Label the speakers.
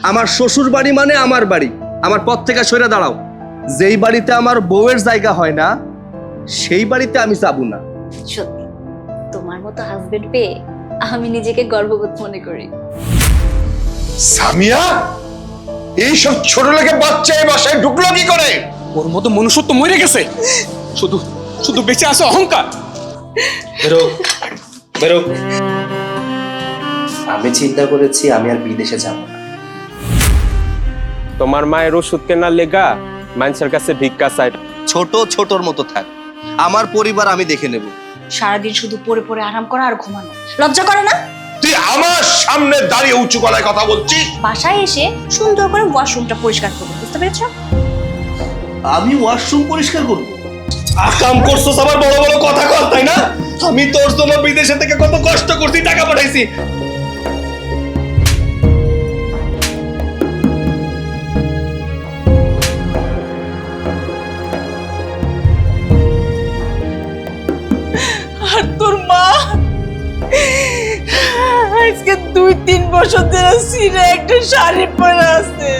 Speaker 1: আমার শ্বশুর বাড়ি মানে আমার বাড়ি। আমার পথ থেকে সরে দাঁড়াও। যেই বাড়িতে আমার বউয়ের জায়গা হয় না সেই বাড়িতে আমি যাব না।
Speaker 2: সত্যি তোমার মতো হাজবেন্ড পেয়ে আমি নিজেকে গর্ববোধ মনে করি।
Speaker 3: সামিয়া এইসব ছোট লোকের বাচ্চা এই বাসায় ঢুকলো কি করে?
Speaker 4: ওর মতো মনুষ্যত্ব মরে গেছে। শুধু শুধু বেঁচে আছে অহংকার।
Speaker 1: বেরো বেরো। আমি চিন্তা করেছি আমি আর বিদেশে যাব না।
Speaker 5: তোমার মায়ের ওষুধ কেনার লেগা মানুষের কাছে ভিক্ষা চাই।
Speaker 1: ছোট ছোটর মতো থাক। আমার পরিবার আমি দেখে নেব।
Speaker 2: সারাদিন শুধু পড়ে পড়ে আরাম করা আর ঘুমানো। লজ্জা করে না?
Speaker 3: তুই আমার সামনে দাঁড়িয়ে উঁচু গলায় কথা বলছিস?
Speaker 2: বাসায় এসে সুন্দর করে ওয়াশরুমটা পরিষ্কার করবে বুঝতে পেরেছ?
Speaker 1: আমি ওয়াশরুম পরিষ্কার করব?
Speaker 3: আকাম করছস আবার বড় বড় কথা কর তাই না? আমি তোর জন্য বিদেশে থেকে কত কষ্ট করছি টাকা পাঠাইছি।
Speaker 6: আর তোর মা? আজকে দুই তিন বছর ধরে সিরে একটা শাড়ি পরে আছে।